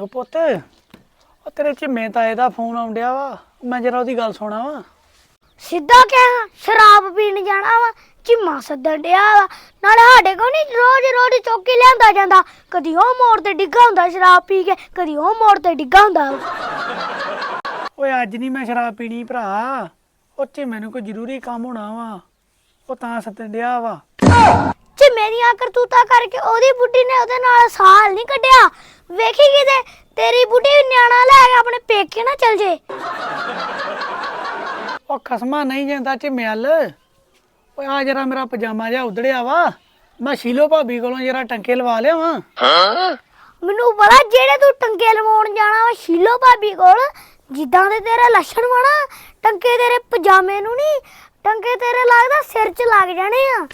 ਉਹ ਪੁੱਤ ਉਹ ਤੇਰੇ ਝਿੰਮੇ ਤਾਏ ਦਾ ਫੋਨ ਆਉਂਦਿਆ ਵਾ ਮੈਂ ਜਰਾ ਉਹਦੀ ਗੱਲ ਸੁਣਾ ਵਾ। ਸਿੱਧਾ ਕਹਿ ਸ਼ਰਾਬ ਪੀਣ ਜਾਣਾ ਵਾ ਝਿੰਮਾ ਸੱਦਣ ਡਿਆ ਵਾ ਨਾਲੇ ਸਾਡੇ ਕੋਲ ਨਹੀਂ ਰੋਜ਼ ਰੋਜ਼ ਚੁੱਕ ਕੇ ਲਿਆਂਦਾ ਜਾਂਦਾ। ਕਦੀ ਉਹ ਮੋੜ ਤੇ ਡਿੱਗਾ ਹੁੰਦਾ ਸ਼ਰਾਬ ਪੀ ਕੇ ਕਦੀ ਉਹ ਮੋੜ ਤੇ ਡਿੱਗਾ ਹੁੰਦਾ। ਓਏ ਅੱਜ ਨਹੀਂ ਮੈਂ ਸ਼ਰਾਬ ਪੀਣੀ ਭਰਾ ਉਹ ਝਿੰਮੇ ਨੂੰ ਕੋਈ ਜ਼ਰੂਰੀ ਕੰਮ ਹੋਣਾ ਵਾ ਉਹ ਤਾਂ ਸੱਦਣ ਡਿਆ ਵਾ। ਝਿੰਮੇ ਦੀਆਂ ਕਰਤੂਤਾਂ ਕਰਕੇ ਉਹਦੀ ਬੁੱਢੀ ਨੇ ਉਹਦੇ ਨਾਲ ਸਾਲ ਨਹੀਂ ਕੱਢਿਆ ਵੇਖੀ ਕਿਤੇ? ਤੇਰੀ ਬੁੱਢੀ ਨਿਆਣਾ ਲੈ ਕੇ ਆਪਣੇ ਪੇਕੇ ਨਾ ਚਲ ਜੇ। ਉਹ ਖਸਮਾ ਨਹੀਂ ਜਾਂਦਾ ਝਿੰਮੇ ਵੱਲ। ਓਏ ਆ ਜਰਾ ਮੇਰਾ ਪਜਾਮਾ ਜਿਹਾ ਉਧੜਿਆ ਵਾ। ਮੈਂ ਸ਼ੀਲੋ ਭਾਬੀ ਕੋਲੋਂ ਜਰਾ ਟੰਕੇ ਲਵਾ ਲਿਆ ਵਾਂ ਮੈਨੂੰ ਪਤਾ ਜਿਹੜੇ ਤੂੰ ਟੰਕੇ ਲਵਾਉਣ ਜਾਣਾ ਵਾ ਸ਼ੀਲੋ ਭਾਬੀ ਕੋਲ ਜਿੱਦਾਂ ਦੇ ਤੇਰੇ ਲੱਛਣ ਵਾ ਨਾ ਟੰਕੇ ਤੇਰੇ ਪਜਾਮੇ ਨੂੰ ਨਹੀਂ ਟੰਕੇ ਤੇਰੇ ਲੱਗਦਾ ਸਿਰ 'ਚ ਲੱਗ ਜਾਣੇ ਆ।